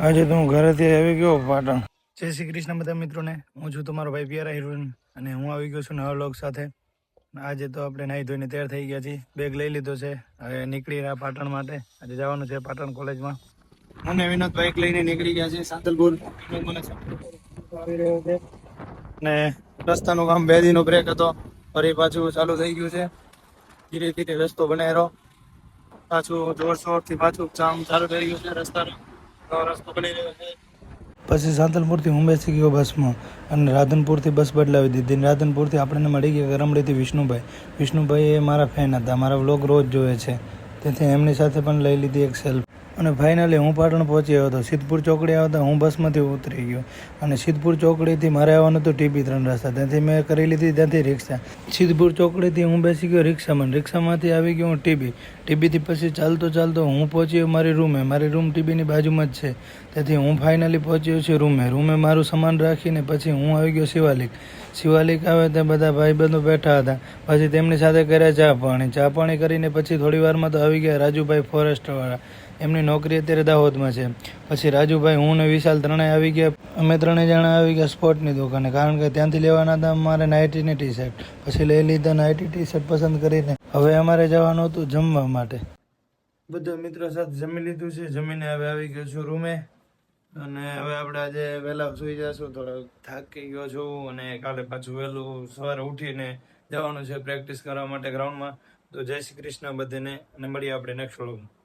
આજે તો હું ઘરેથી આવી ગયો પાટણ. જય શ્રી કૃષ્ણ બધા મિત્રોને. હું છું તમારો ભાઈ પિયારા હિરોઈન અને હું આવી ગયો છું નવા લોક સાથે. આજે તો આપણે નાહી ધોઈને તૈયાર થઈ ગયા છીએ. બેગ લઈ લીધો છે. હવે નીકળી રહ્યા પાટણ માટે. આજે જવાનું છે પાટણ કોલેજમાં. હું ને વિનોદ બાઇક લઈને નીકળી ગયા છે સાંતલપુર. આવી રહ્યો છે. ને રસ્તાનું કામ બે દિનો બ્રેક હતો. ફરી પાછું ચાલુ થઈ ગયું છે. ધીરે ધીરે રસ્તો બનાવ્યો. પાછું જોરશોરથી પાછું કામ ચાલુ થઈ ગયું છે રસ્તાનું. પછી સાંતલપુરથી હું બેસી ગયો બસમાં અને રાધનપુરથી બસ બદલાવી દીધી. રાધનપુરથી આપણને મળી ગયા કરમડીથી વિષ્ણુભાઈ. વિષ્ણુભાઈ એ મારા ફેન હતા. મારા વ્લોગ રોજ જોવે છે. તેથી એમની સાથે પણ લઈ લીધી એક સેલ્ફ અને ફાઇનલી હું પાટણ પહોંચી આવ્યો હતો. સિદ્ધપુર ચોકડી આવતા હું બસમાંથી ઉતરી ગયો. અને સિદ્ધપુર ચોકડીથી મારે આવવાનું હતું ટીપી ત્રણ રસ્તા. ત્યાંથી મેં કરી લીધી, ત્યાંથી રિક્ષા. સિદ્ધપુર ચોકડીથી હું બેસી ગયો રિક્ષામાં. રિક્ષામાંથી આવી ગયો હું ટીબી. ટીબીથી પછી ચાલતો ચાલતો હું પહોંચ્યો મારી રૂમે. મારી રૂમ ટીબીની બાજુમાં જ છે. તેથી હું ફાઇનલી પહોંચ્યો છું રૂમે. રૂમે મારું સામાન રાખીને પછી હું આવી ગયો શિવાલિક. શિવાલિક આવે ત્યાં બધા ભાઈબંધો બેઠા હતા. પછી તેમની સાથે કર્યા ચા પાણી. ચા પાણી કરીને પછી થોડી વારમાં તો આવી ગયા રાજુભાઈ ફોરેસ્ટવાળા. એમની નોકરી અત્યારે દાહોદમાં છે. પછી રાજુભાઈ, હું ને વિશાલ ત્રણેય આવી ગયા. અમે ત્રણેય જણા આવી ગયા સ્પોર્ટની દુકાને, કારણ કે ત્યાંથી લેવાના હતા અમારે નાઇટીની ટી શર્ટ પછી લઈ લીધા નાઇટી ટી શર્ટ પસંદ કરીને. હવે અમારે જવાનું હતું જમવા માટે. બધા મિત્રો સાથે જમી લીધું છે. જમીને હવે આવી ગયો છું રૂમે. અને હવે આપણે આજે વહેલા સુઈ જશું. થોડો થાકી ગયો છું અને કાલે પાછું વહેલું સવારે ઉઠીને જવાનું છે પ્રેક્ટિસ કરવા માટે ગ્રાઉન્ડમાં તો જય શ્રી કૃષ્ણ બધાને. અને મળીએ આપણે નેક્સ્ટ વ્લોગમાં